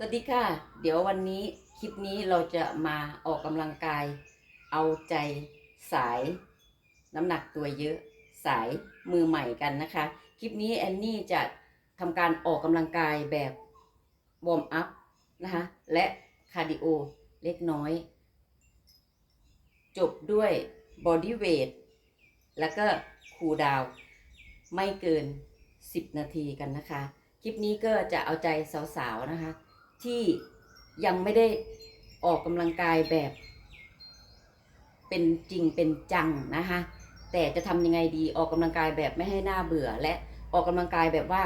สวัสดีค่ะ เดี๋ยววันนี้คลิปนี้เราจะมาออกกำลังกาย เอาใจสายน้ำหนักตัวเยอะสายมือใหม่กันนะคะ คลิปนี้แอนนี่จะทำการออกกำลังกายแบบวอร์มอัพนะคะและคาร์ดิโอเล็กน้อย จบด้วยบอดี้เวทแล้วก็คูลดาวไม่เกิน 10 นาทีกันนะคะ คลิปนี้ก็จะเอาใจสาวๆนะคะ ที่ยังไม่ได้ออกกำลังกายแบบ เป็นจริงเป็นจังนะคะแต่จะทำยังไงดีออกกำลังกายแบบไม่ให้หน้าเบื่อ และออกกำลังกายแบบว่า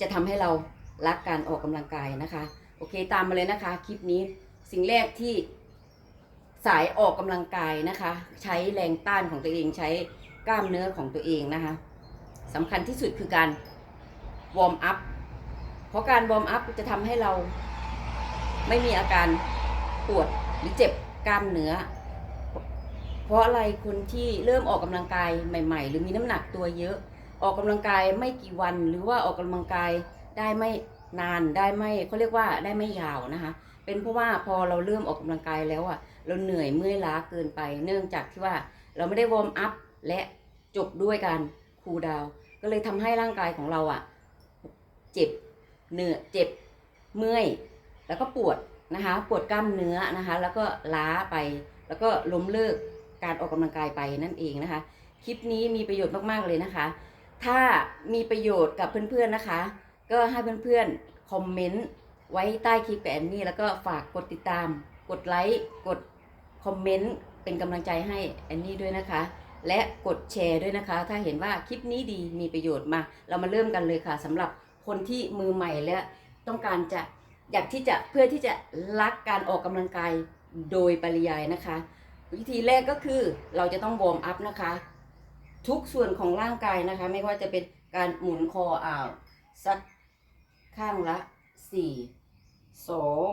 จะทำให้เรารักการออกกำลังกายนะคะ โอเคตามมาเลยนะคะ คลิปนี้สิ่งแรกที่สายออกกำลังกายนะคะ ใช้แรงต้านของตัวเองใช้กล้ามเนื้อของตัวเองนะคะสำคัญที่สุดคือการวอร์มอัพ เพราะการวอร์มอัพจะทำให้เราไม่มีอาการปวดหรือเจ็บกล้ามเนื้อ เพราะอะไรคนที่เริ่มออกกำลังกายใหม่ ๆ หรือมีน้ำหนักตัวเยอะ ออกกำลังกายไม่กี่วัน หรือว่าออกกำลังกายได้ไม่นานได้ไม่เขาเรียกว่าได้ไม่ยาวนะคะ เป็นเพราะว่าพอเราเริ่มออกกำลังกายแล้วอะเราเหนื่อยเมื่อยล้าเกินไป เนื่องจากที่ว่าเราไม่ได้วอร์มอัพและจบด้วยการคูลดาวก็เลยทำให้ร่างกายของเราอะ เจ็บ เหนื่อยเจ็บเมื่อยแล้วก็ปวดนะคะ ปวดกล้ามเนื้อนะคะ แล้วก็ล้าไป แล้วก็ล้มเลิกการออกกำลังกายไปนั่นเองนะคะ คลิปนี้มีประโยชน์มากๆเลยนะคะ ถ้ามีประโยชน์กับเพื่อนๆนะคะ ก็ให้เพื่อนๆคอมเมนต์ไว้ใต้คลิปแอนนี่แล้วก็ฝากกดติดตาม กดไลค์กดคอมเมนต์เป็นกำลังใจให้แอนนี่ด้วยนะคะ และกดแชร์ด้วยนะคะ ถ้าเห็นว่าคลิปนี้ดีมีประโยชน์มา เรามาเริ่มกันเลยค่ะสำหรับ คนที่มือใหม่และต้องการจะอยากที่จะเพื่อที่จะรักการออกกำลังกายโดยปริยายนะคะ วิธีแรกก็คือเราจะต้องวอร์มอัพนะคะ ทุกส่วนของร่างกายนะคะ ไม่ว่าจะเป็นการหมุนคออ่าวสักข้างละสี่สอง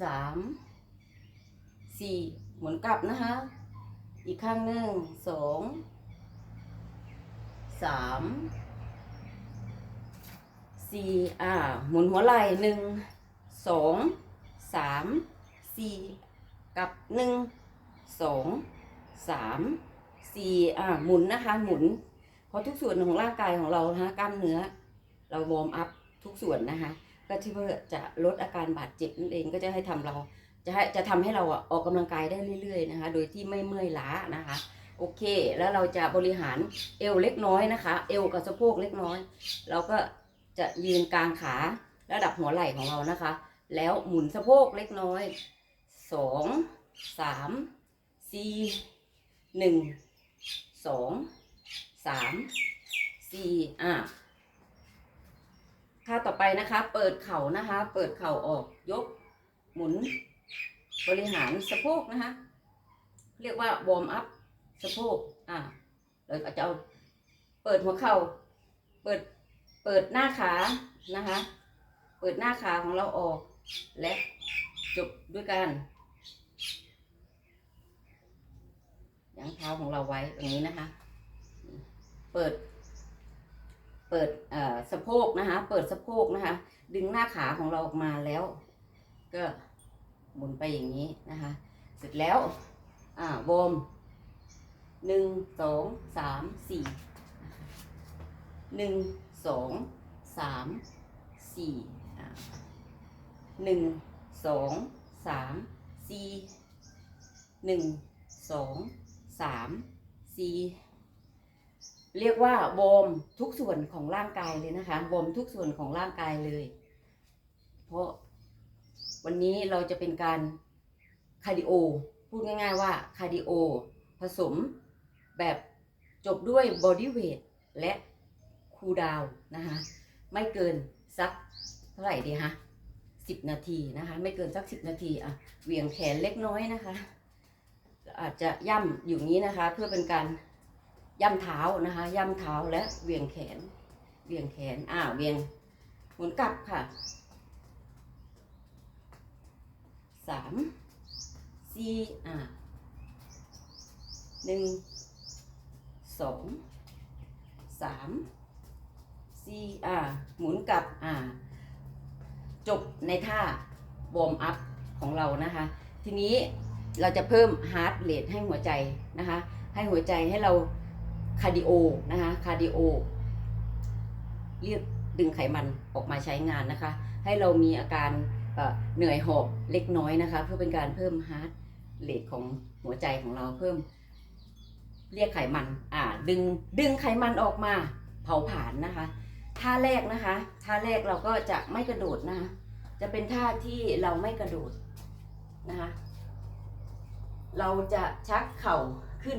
สามสี่หมุนกลับนะคะ อีกข้างหนึ่งสองสาม สี่อ่าหมุนหัวไหล่หนึ่งสองสามสี่กับหนึ่งสองสามสี่อ่าหมุนนะคะหมุน เพราะทุกส่วนของร่างกายของเรานะคะกล้ามเนื้อ เราวอร์มอัพทุกส่วนนะคะ ก็ที่เพื่อจะลดอาการบาดเจ็บนั่นเองก็จะให้ทำเราจะให้จะทำให้เราอะออกกำลังกายได้เรื่อยๆนะคะ โดยที่ไม่เมื่อยล้านะคะโอเค แล้วเราจะบริหารเอวเล็กน้อยนะคะ เอวกับสะโพกเล็กน้อย เราก็ จะยืนกลางขาระดับหัวไหล่ของเรานะคะ แล้วหมุนสะโพกเล็กน้อยสองสามสี่หนึ่งสองสามสี่อะท่าต่อไปนะคะ เปิดเข่านะคะ เปิดเข่าออกยก หมุน บริหารสะโพกนะคะ เรียกว่าวอร์มอัพสะโพกอ่าเราจะเอาเปิดหัวเข่า เปิด เปิดหน้าขานะคะ เปิดหน้าขาของเราออก และจบด้วยการยั้งเท้าของเราไว้ตรงนี้นะคะ เปิด เปิดเอ่อสะโพกนะคะ เปิดสะโพกนะคะ ดึงหน้าขาของเราออกมาแล้ว ก็หมุนไปอย่างนี้นะคะ เสร็จแล้ว อ่าวอมหนึ่งสองสามสี่หนึ่ง สองสามสี่หนึ่งสองสามสี่หนึ่งสองสามสี่เรียกว่าวอมทุกส่วนของร่างกายเลยนะคะวอมทุกส่วนของร่างกายเลย เพราะวันนี้เราจะเป็นการคาร์ดิโอ พูดง่ายๆว่าคาร์ดิโอผสมแบบจบด้วยบอดี้เวทและ คูลดาวนะคะไม่เกินสักเท่าไหร่ดีฮะสิบนาทีนะคะ ไม่เกินสักสิบนาทีอะเหวี่ยงแขนเล็กน้อยนะคะ อาจจะย่ำอยู่นี้นะคะ เพื่อเป็นการย่ำเท้านะคะ ย่ำเท้าและเหวี่ยงแขนเหวี่ยงแขนอ่าเหวี่ยงหมุนกลับค่ะสามสี่อ่าหนึ่งสองสาม สี่อ่าหมุนกลับอ่าจบในท่าวอร์มอัพของเรานะคะ ทีนี้เราจะเพิ่มฮาร์ดเรทให้หัวใจนะคะ ให้หัวใจให้เราคาร์ดิโอนะคะคาร์ดิโอเรียกดึงไขมันออกมาใช้งานนะคะ ให้เรามีอาการเอ่อเหนื่อยหอบเล็กน้อยนะคะ เพื่อเป็นการเพิ่มฮาร์ดเรทของหัวใจของเราเพิ่ม เรียกไขมันอ่าดึงดึงไขมันออกมาเผาผลาญนะคะ ท่าแรกนะคะ ท่าแรกเราก็จะไม่กระโดดนะคะ จะเป็นท่าที่เราไม่กระโดดนะคะ เราจะชักเข่าขึ้น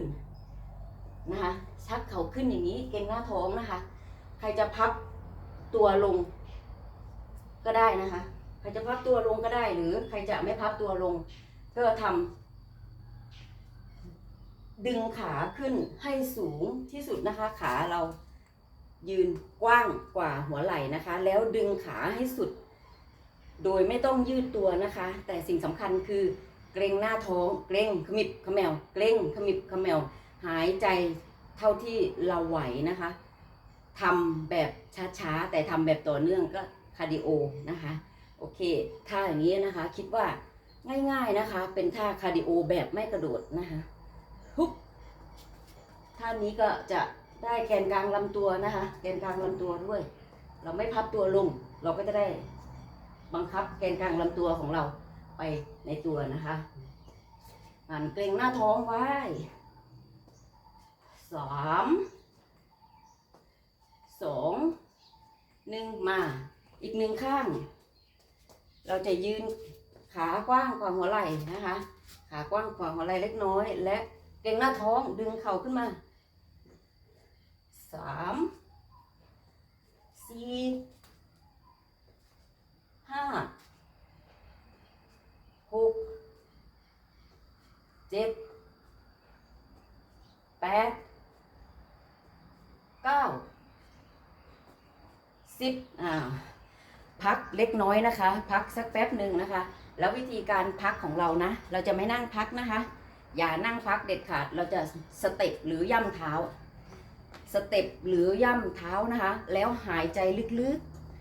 นะคะ ชักเข่าขึ้นอย่างนี้ เกรงหน้าท้องนะคะ ใครจะพับตัวลงก็ได้นะคะ ใครจะพับตัวลงก็ได้ หรือใครจะไม่พับตัวลง ก็ทำดึงขาขึ้นให้สูงที่สุดนะคะ ขาเรา ยืนกว้างกว่าหัวไหล่นะคะ แล้วดึงขาให้สุด โดยไม่ต้องยืดตัวนะคะ แต่สิ่งสำคัญคือเกรงหน้าท้องเกรงขมิบขมวเกรงขมิบขมวหายใจเท่าที่เราไหวนะคะทำแบบช้าๆ แต่ทำแบบต่อเนื่องก็คาร์ดิโอนะคะโอเคท่าอย่างนี้นะคะ คิดว่าง่ายๆนะคะ เป็นท่าคาร์ดิโอแบบไม่กระโดดนะคะฮุบท่านี้ก็จะ ได้แกนกลางลำตัวนะคะ แกนกลางลำตัวด้วย เราไม่พับตัวลง เราก็จะได้บังคับแกนกลางลำตัวของเราไปในตัวนะคะหันเกรงหน้าท้องไว้สามสองหนึ่งมาอีกหนึ่งข้าง เราจะยืนขากว้างกว่าหัวไหล่นะคะ ขากว้างกว่าหัวไหล่เล็กน้อย และเกรงหน้าท้องดึงเข่าขึ้นมา สามสี่ห้าหกเจ็ดแปดเก้าสิบอ่าพักเล็กน้อยนะคะ พักสักแป๊บหนึ่งนะคะ แล้ววิธีการพักของเรานะ เราจะไม่นั่งพักนะคะ อย่านั่งพักเด็ดขาดเราจะสเต็ปหรือย่ำเท้า สเต็ปหรือย่ำเท้านะคะ แล้วหายใจลึก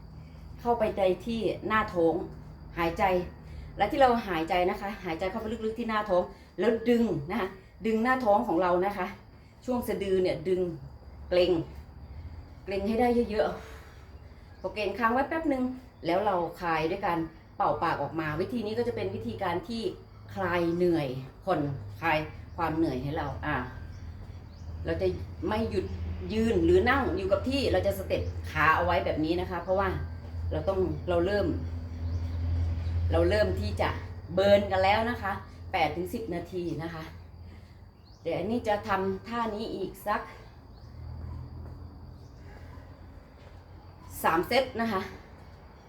ๆ เข้าไปในที่หน้าท้อง หายใจ และที่เราหายใจนะคะ หายใจเข้าไปลึกๆที่หน้าท้อง แล้วดึงนะคะดึงหน้าท้องของเรานะคะ ช่วงสะดือเนี่ยดึงเกร็งเกร็งให้ได้เยอะๆพอเกร็งค้างไว้แป๊บหนึ่งแล้วเราคลายด้วยการเป่าปากออกมา วิธีนี้ก็จะเป็นวิธีการที่คลายเหนื่อยผ่อนคลายความเหนื่อยให้เราอ่าเราจะไม่หยุด ยืนหรือนั่งอยู่กับที่เราจะสเต็ปขาเอาไว้แบบนี้นะคะ เพราะว่าเราต้องเราเริ่ม เราเริ่มที่จะเบิร์นกันแล้วนะคะ8ถึง10 นาทีนะคะ เดี๋ยวอันนี้จะทำท่านี้อีกสักสามเซตนะคะ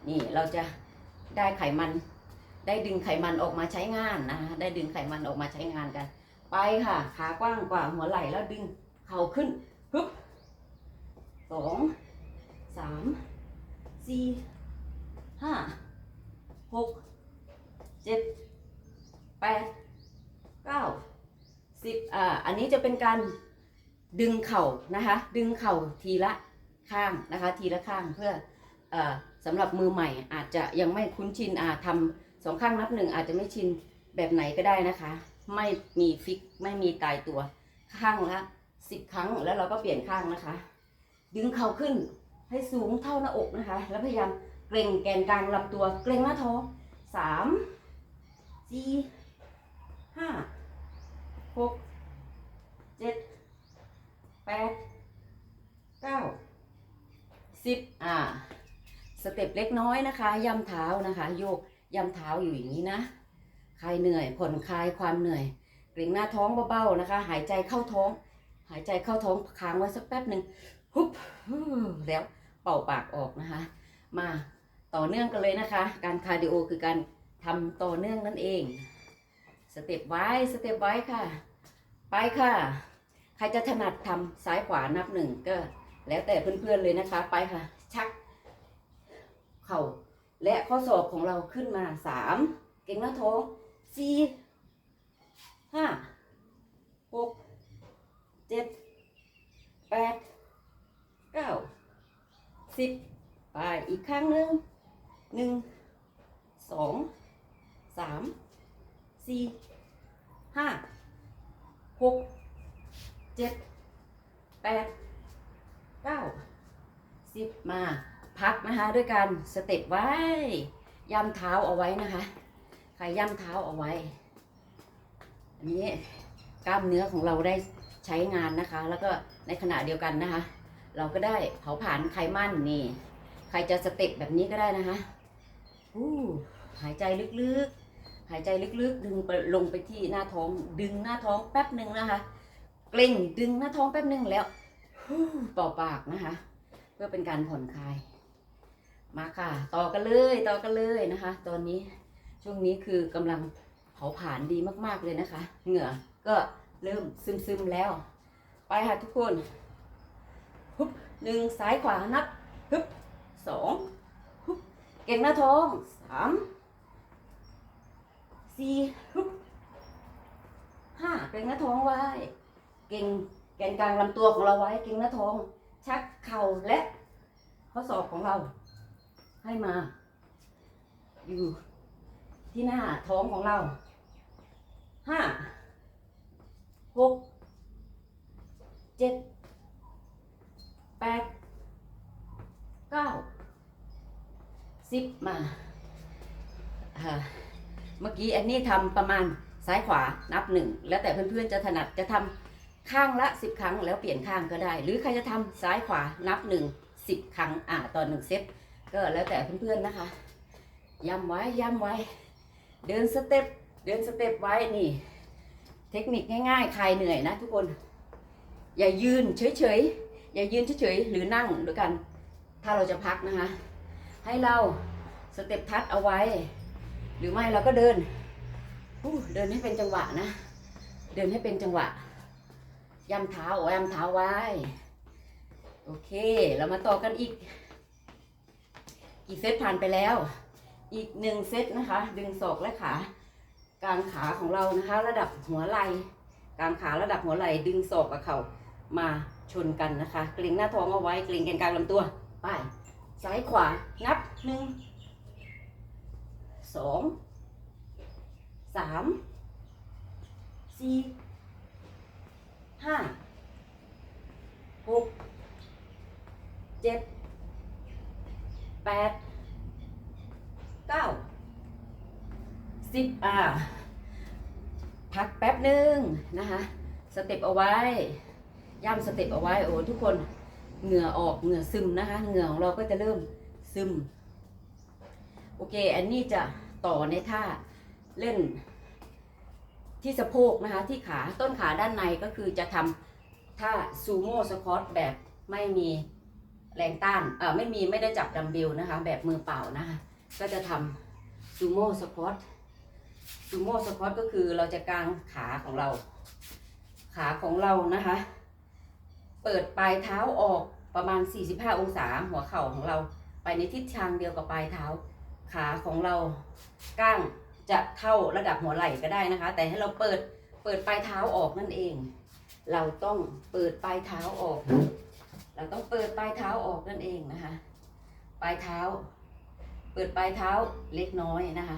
นี่เราจะได้ไขมัน ได้ดึงไขมันออกมาใช้งานนะคะ ได้ดึงไขมันออกมาใช้งานกัน ไปค่ะ ขากว้างกว่าหัวไหล่แล้วดึงเข่าขึ้น ฮึบสองสามสี่ห้าหกเจ็ดแปดเก้าสิบอ่าอันนี้จะเป็นการดึงเข่านะคะ ดึงเข่าทีละข้างนะคะ ทีละข้างเพื่อออสำหรับมือใหม่อาจจะยังไม่คุ้นชินอาทำสองข้างนับหนึ่งอาจจะไม่ชินแบบไหนก็ได้นะคะ ไม่มีฟิกไม่มีตายตัวข้างละ สิบครั้งแล้วเราก็เปลี่ยนข้างนะคะ ดึงเข่าขึ้นให้สูงเท่าหน้าอกนะคะ แล้วพยายามเกร็งแกนกลางลำตัว เกร็งหน้าท้องสามสี่ห้าหกเจ็ดแปดเก้าสิบอ่า สเต็ปเล็กน้อยนะคะ ย่ำเท้านะคะ โยกย่ำเท้าอยู่อย่างนี้นะคลายเหนื่อยผ่อนคลายความเหนื่อย เกร็งหน้าท้องเบาๆนะคะ หายใจเข้าท้อง หายใจเข้าท้องค้างไว้สักแป๊บหนึ่งฮุบแล้วเป่าปากออกนะคะ มาต่อเนื่องกันเลยนะคะ การคาร์ดิโอคือการทำต่อเนื่องนั่นเอง สเต็ปไว้สเต็ปไว้ค่ะ ไปค่ะ ใครจะถนัดทำซ้ายขวานับหนึ่งก็ แล้วแต่เพื่อนๆเลยนะคะ ไปค่ะ ชัก เข่าและข้อศอกของเราขึ้นมาสามเก่งหน้าท้องสี่ห้าหก เจ็ดแปดเก้าสิบไปอีกครั้งหนึ่งหนึ่งสองสามสี่ห้าหกเจ็ดแปดเก้าสิบมาพักนะคะด้วยการสเต็ปไว้ย่ำเท้าเอาไว้นะคะใครย่ำเท้าเอาไว้ อันนี้กล้ามเนื้อของเราได้ ใช้งานนะคะ แล้วก็ในขณะเดียวกันนะคะ เราก็ได้เผาผลาญไขมันนี่ ใครจะสเต็ปแบบนี้ก็ได้นะคะอู้หายใจลึกๆ หายใจลึกๆ ดึงไปลงไปที่หน้าท้อง ดึงหน้าท้องแป๊บหนึ่งนะคะ เกร็งดึงหน้าท้องแป๊บหนึ่งแล้วเป่าปากนะคะ เพื่อเป็นการผ่อนคลาย มาค่ะ ต่อกันเลยต่อกันเลยนะคะ ตอนนี้ช่วงนี้คือกำลังเผาผลาญดีมากๆเลยนะคะ เหงื่อก็ เริ่มซึมๆแล้ว ไปค่ะทุกคนฮึบหนึ่งซ้ายขวานับฮึบสองฮึบเก่งหน้าท้องสามสี่ฮึบห้าเก่งหน้าท้องไว้ เก่งแกนกลางลำตัวของเราไว้ เก่งหน้าท้อง ชักเข่าและข้อศอกของเรา ให้มา อยู่ที่หน้าท้องของเราห้า หกเจ็ดแปดเก้าสิบมาอ่าเมื่อกี้แอนนี่ทำประมาณซ้ายขวานับหนึ่งแล้วแต่เพื่อนๆจะถนัดจะทำข้างละสิบครั้งแล้วเปลี่ยนข้างก็ได้ หรือใครจะทำซ้ายขวานับหนึ่งสิบครั้งอ่าต่อหนึ่งเซตก็แล้วแต่เพื่อนๆนะคะย้ำไว้ย้ำไว้ เดินสเต็ปเดินสเต็ปไว้นี่ ทคนิคง่ายๆใครเหนื่อยนะทุกคน อย่ายืนเฉยๆ อย่ายืนเฉยๆ หรือนั่งด้วยกัน ถ้าเราจะพักนะคะ ให้เราสเต็ปทัดเอาไว้ หรือไม่เราก็เดิน เดินให้เป็นจังหวะนะ เดินให้เป็นจังหวะย้ำเท้าย้ำเท้าไว้ โอเค เรามาต่อกันอีก กี่เซตผ่านไปแล้ว อีกหนึ่งเซตนะคะ ดึงศอกและขา กลางขาของเรานะคะ ระดับหัวไหล่กลางขาระดับหัวไหล่ดึงศอกกับเข่ามาชนกันนะคะเกร็งหน้าท้องเอาไว้เกร็งแกนกลางลำตัวไปซ้ายขวานับหนึ่งสองสามสี่ห้า หก เจ็ด แปดเก้าิบอ่าพักแป๊บหนึ่งนะคะสเต็ปเอาไว้ย่ำสเต็ปเอาไว้โอ้ทุกคนเหงื่อออกเหงื่อซึมนะคะเหงื่อของเราก็จะเริ่มซึม โอเค อันนี้จะต่อในท่าเล่นที่สะโพกนะคะที่ขาต้นขาด้านในก็คือจะทำท่าซูโม่สควอตแบบไม่มีแรงต้านเออไม่มีไม่ได้จับดัมเบลนะคะ แบบมือเปล่านะคะก็จะทำซูโม่สควอต ซูโม่สควอตก็คือเราจะกางขาของเรา ขาของเรานะคะ เปิดปลายเท้าออกประมาณ 45 องศาหัวเข่าของเรา ไปในทิศทางเดียวกับปลายเท้า ขาของเราก้างจะเท่าระดับหัวไหล่ก็ได้นะคะ แต่ให้เราเปิดเปิดปลายเท้าออกนั่นเอง เราต้องเปิดปลายเท้าออก เราต้องเปิดปลายเท้าออกนั่นเองนะคะ ปลายเท้า เปิดปลายเท้าเล็กน้อยนะคะ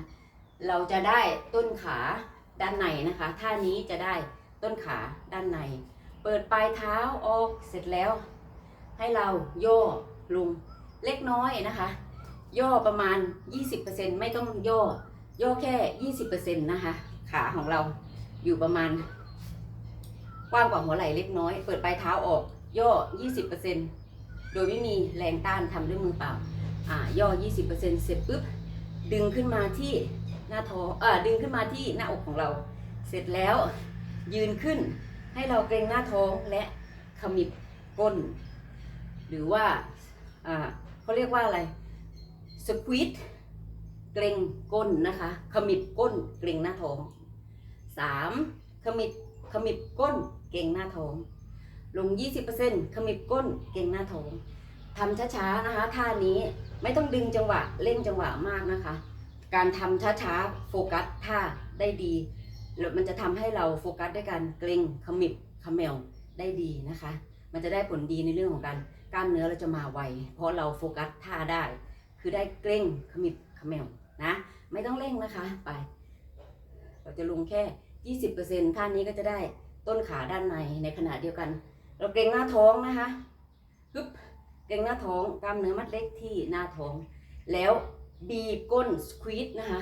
เราจะได้ต้นขาด้านในนะคะ ท่านี้จะได้ต้นขาด้านใน เปิดปลายเท้าออกเสร็จแล้ว ให้เราย่อลงเล็กน้อยนะคะ ย่อประมาณ 20%ไม่ต้องย่อย่อแค่ 20%นะคะ ขาของเราอยู่ประมาณ กว้างกว่าหัวไหล่เล็กน้อย เปิดปลายเท้าออก ย่อ 20%โดยไม่มีแรงต้านทำด้วยมือเปล่า อ่า ย่อ 20%เสร็จปุ๊บ ดึงขึ้นมาที่ หน้าท้องเอ่อดึงขึ้นมาที่หน้าอกของเรา เสร็จแล้วยืนขึ้นให้เราเกรงหน้าท้องและขมิบก้น หรือว่าอ่าเขาเรียกว่าอะไรสควิตเกรงก้นนะคะขมิบก้นเกรงหน้าท้องสามขมิบขมิบก้นเกรงหน้าท้อง ลง 20%ขมิบก้นเกรงหน้าท้องทำช้าๆนะคะท่านี้ไม่ต้องดึงจังหวะเร่งจังหวะมากนะคะ การทำช้าๆ โฟกัสท่าได้ดีแล้วมันจะทำให้เราโฟกัสด้วยการเกรงขมิบขมวได้ดีนะคะ มันจะได้ผลดีในเรื่องของการกล้ามเนื้อเราจะมาไว เพราะเราโฟกัสท่าได้ คือได้เกรงขมิบขมวนะ ไม่ต้องเร่งนะคะไป เราจะลงแค่ 20%ท่านี้ก็จะได้ต้นขาด้านในในขณะเดียวกัน เราเกรงหน้าท้องนะคะฮึบเกรงหน้าท้องกล้ามเนื้อมัดเล็กที่หน้าท้องแล้ว บีบก้นสควีตนะคะ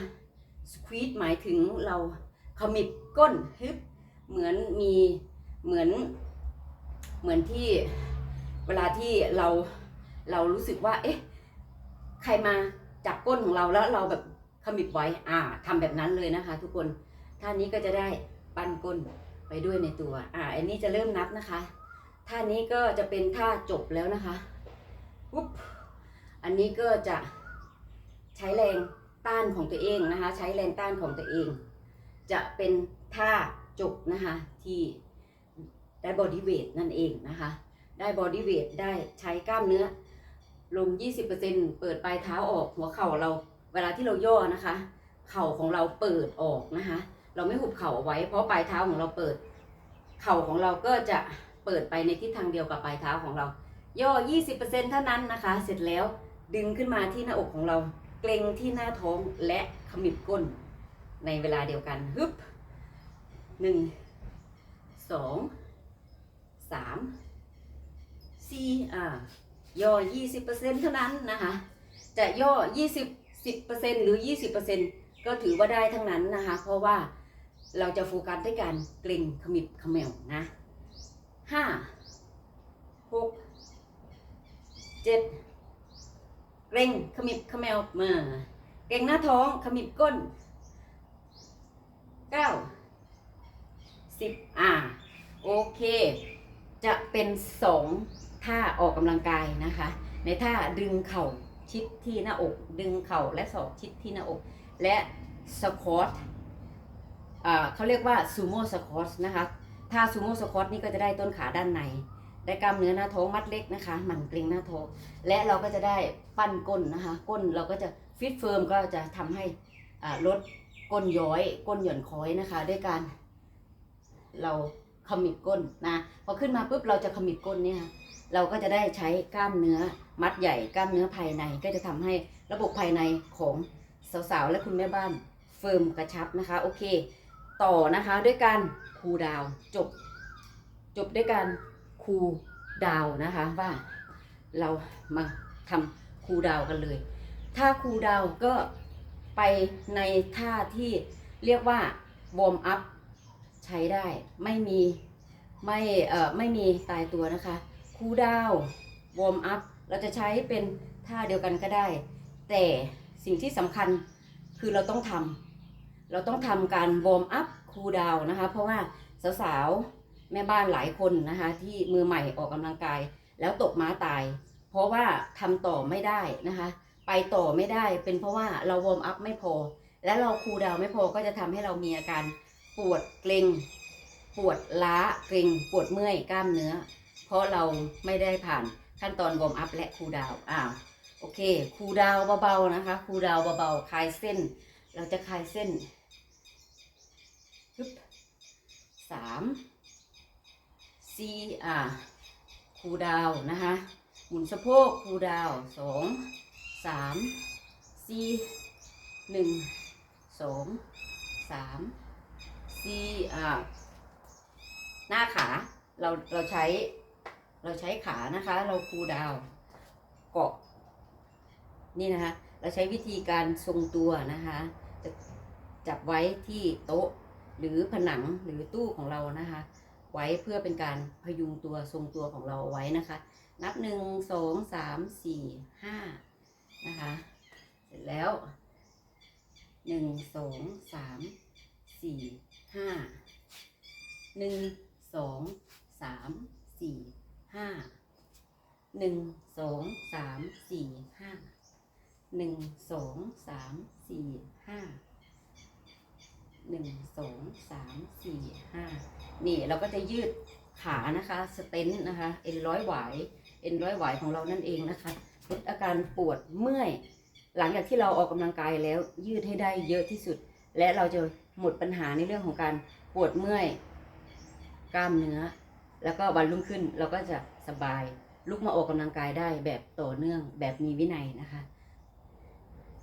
สควีตหมายถึงเราขมิบก้นฮึบเหมือนมีเหมือนเหมือนที่เวลาที่เราเรารู้สึกว่า เอ๊ะ ใครมาจับก้นของเราแล้วเราแบบขมิบไว้ อ่าทำแบบนั้นเลยนะคะ ทุกคนท่านี้ก็จะได้ปั้นก้นไปด้วยในตัว อ่า อันนี้จะเริ่มนับนะคะ ท่านี้ก็จะเป็นท่าจบแล้วนะคะ ปุ๊บ อันนี้ก็จะ ใช้แรงต้านของตัวเองนะคะ ใช้แรงต้านของตัวเอง จะเป็นท่าจบนะคะที่ได้บอดี้เวทนั่นเองนะคะ ได้บอดี้เวทได้ใช้กล้ามเนื้อ ลง 20%เปิดปลายเท้าออกหัวเข่าเรา เวลาที่เราย่อนะคะ เข่าของเราเปิดออกนะคะ เราไม่หุบเข่าเอาไว้ เพราะปลายเท้าของเราเปิด เข่าของเราก็จะเปิดไปในทิศทางเดียวกับปลายเท้าของเรา ย่อ 20%เท่านั้นนะคะ เสร็จแล้วดึงขึ้นมาที่หน้าอกของเรา เกรงที่หน้าท้องและขมิบก้น ในเวลาเดียวกันฮึบหนึ่งสองสามสี่อ่าย่อ20%เปอร์เซ็นเท่านั้นนะคะ จะย่อ20 10%หรือ20%ก็ถือว่าได้ทั้งนั้นนะคะ เพราะว่าเราจะโฟกัสที่การเกร็งขมิบขมวนะห้าหกเจ็ด เกรงขมิบขมวมาเกรงหน้าท้องขมิบก้นเก้าสิบอ่าโอเค จะเป็นสองท่าออกกำลังกายนะคะ ในท่าดึงเข่าชิดที่หน้าอก ดึงเข่าและศอกชิดที่หน้าอก และสควอตเขาเรียกว่าซูโม่สควอตนะคะ ท่าซูโม่สควอตนี่ก็จะได้ต้นขาด้านใน ได้กล้ามเนื้อหน้าท้องมัดเล็กนะคะ หมั่นเกร็งหน้าท้อง และเราก็จะได้ปั้นก้นนะคะ ก้นเราก็จะฟิตเฟิร์มก็จะทำให้ลดก้นย้อย ก้นหย่อนคอยนะคะ ด้วยการเราขมิบก้นนะพอขึ้นมาปุ๊บเราจะขมิบก้นเนี่ยค่ะเราก็จะได้ใช้กล้ามเนื้อมัดใหญ่กล้ามเนื้อภายในก็จะทำให้ระบบภายในของสาวๆ และคุณแม่บ้านเฟิร์มกระชับนะคะ โอเค ต่อนะคะด้วยการคูลดาวจบ จบด้วยการ คูดาวนะคะว่าเรามาทำคูดาวกันเลย ถ้าคูดาวก็ไปในท่าที่เรียกว่าวอร์มอัพใช้ได้ไม่มีไม่เอ่อไม่มีตายตัวนะคะคูดาววอร์มอัพเราจะใช้เป็นท่าเดียวกันก็ได้ แต่สิ่งที่สำคัญคือเราต้องทำเราต้องทำการวอร์มอัพคูดาวน์นะคะ เพราะว่าสาวๆ แม่บ้านหลายคนนะคะ ที่มือใหม่ออกกำลังกาย แล้วตกม้าตาย เพราะว่าทำต่อไม่ได้นะคะ ไปต่อไม่ได้เป็นเพราะว่าเราวอร์มอัพไม่พอ และเราคูลดาวน์ไม่พอก็จะทำให้เรามีอาการปวดเกร็งปวดล้าเกร็งปวดเมื่อยกล้ามเนื้อ เพราะเราไม่ได้ผ่านขั้นตอนวอร์มอัพและคูลดาวน์อ่าโอเคคูลดาวน์เบาๆนะคะคูลดาวน์เบาๆคลายเส้น เราจะคลายเส้นฮึบสาม สี่อ่าคูดาวนะคะหมุนสะโพกคูดาวสองสามสี่หนึ่งสองสามสี่อ่าหน้าขาเราเราใช้เราใช้ขานะคะ เราคูดาวเกาะนี่นะคะ เราใช้วิธีการทรงตัวนะคะจะจับไว้ที่โต๊ะหรือผนังหรือตู้ของเรานะคะ ไว้เพื่อเป็นการพยุงตัวทรงตัวของเราเอาไว้นะคะ นับหนึ่งสองสามสี่ห้านะคะเสร็จแล้วหนึ่งสองสามสี่ห้าหนึ่งสองสามสี่ห้าหนึ่งสองสามสี่ห้าหนึ่งสองสามสี่ห้า หนึ่งสองสามสี่ห้านี่เราก็จะยืดขานะคะสเตนนะคะเอ็นร้อยหวายเอ็นร้อยหวายของเรานั่นเองนะคะลดอาการปวดเมื่อย หลังจากที่เราออกกำลังกายแล้วยืดให้ได้เยอะที่สุด และเราจะหมดปัญหาในเรื่องของการปวดเมื่อย กล้ามเนื้อ แล้วก็วันรุ่งขึ้นเราก็จะสบายลุกมาออกกำลังกายได้แบบต่อเนื่องแบบมีวินัยนะคะ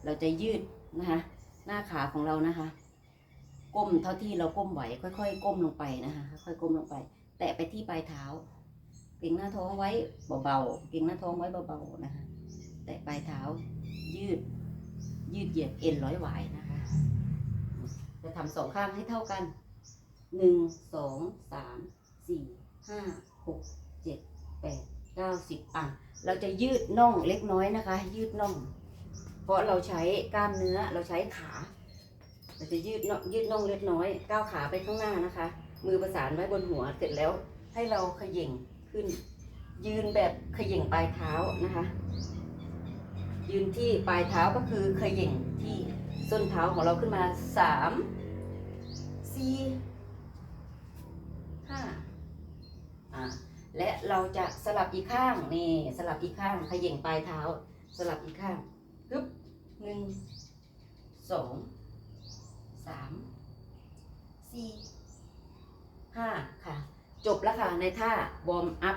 เราจะยืดนะคะหน้าขาของเรานะคะ ก้มเท่าที่เราก้มไหว ค่อยๆ ก้มลงไปนะคะค่อยๆก้มลงไป แตะไปที่ปลายเท้า เกร็งหน้าท้องไว้เบาๆเกร็งหน้าท้องไว้เบาๆนะคะแตะปลายเท้า ยืด ยืดเหยียดเอ็นร้อยหวายนะคะ จะทำสองข้างให้เท่ากันหนึ่งสองสามสี่ห้าหกเจ็ดแปดเก้าสิบอะเราจะยืดน่องเล็กน้อยนะคะ ยืดน่อง เพราะเราใช้กล้ามเนื้อเราใช้ขา เราจะยืดน่องยืดน่องเล็กน้อยก้าวขาไปข้างหน้านะคะ มือประสานไว้บนหัวเสร็จแล้ว ให้เราเขย่งขึ้น ยืนแบบเขย่งปลายเท้านะคะ ยืนที่ปลายเท้าก็คือเขย่งที่ส้นเท้าของเราขึ้นมาสามสี่ห้าอ่าและเราจะสลับอีกข้างนี่สลับอีกข้างเขย่งปลายเท้า สลับอีกข้างกึบหนึ่งสองสามสี่ ห้าค่ะ จบแล้วค่ะในท่าวอร์มอัพ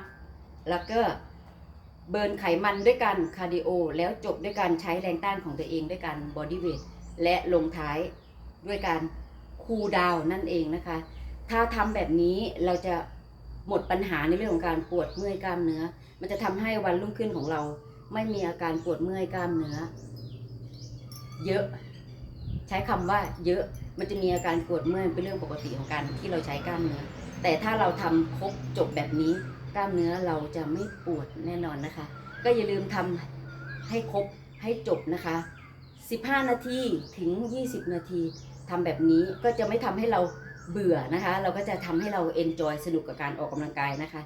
แล้วก็เบิร์นไขมันด้วยกันคาร์ดิโอ แล้วจบด้วยการใช้แรงต้านของตัวเองด้วยการบอดี้เวทและลงท้ายด้วยการคูลดาวน์นั่นเองนะคะ ถ้าทำแบบนี้เราจะหมดปัญหาในเรื่องของการปวดเมื่อยกล้ามเนื้อ มันจะทำให้วันรุ่งขึ้นของเรา ไม่มีอาการปวดเมื่อยกล้ามเนื้อ เยอะ ใช้คำว่าเยอะ มันจะมีอาการปวดเมื่อยเป็นเรื่องปกติของการที่เราใช้กล้ามเนื้อ แต่ถ้าเราทำครบจบแบบนี้ กล้ามเนื้อเราจะไม่ปวดแน่นอนนะคะ ก็อย่าลืมทำให้ครบให้จบนะคะ 15 นาทีถึง 20 นาทีทำแบบนี้ก็จะไม่ทำให้เราเบื่อนะคะ เราก็จะทำให้เราเอนจอยสนุกกับการออกกำลังกายนะคะ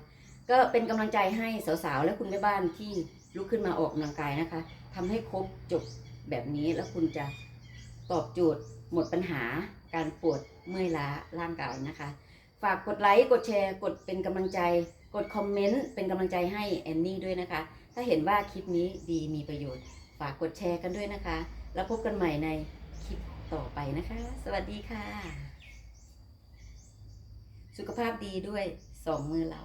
ก็เป็นกำลังใจให้สาวๆ และคุณแม่บ้านที่ลุกขึ้นมาออกกำลังกายนะคะทำให้ครบจบแบบนี้แล้วคุณจะตอบโจทย์ หมดปัญหาการปวดเมื่อยล้าร่างกายนะคะ ฝากกดไลค์กดแชร์กดเป็นกำลังใจ กดคอมเมนต์เป็นกำลังใจให้แอนนี่ด้วยนะคะ ถ้าเห็นว่าคลิปนี้ดีมีประโยชน์ ฝากกดแชร์กันด้วยนะคะ แล้วพบกันใหม่ในคลิปต่อไปนะคะ สวัสดีค่ะ สุขภาพดีด้วยสองมือเรา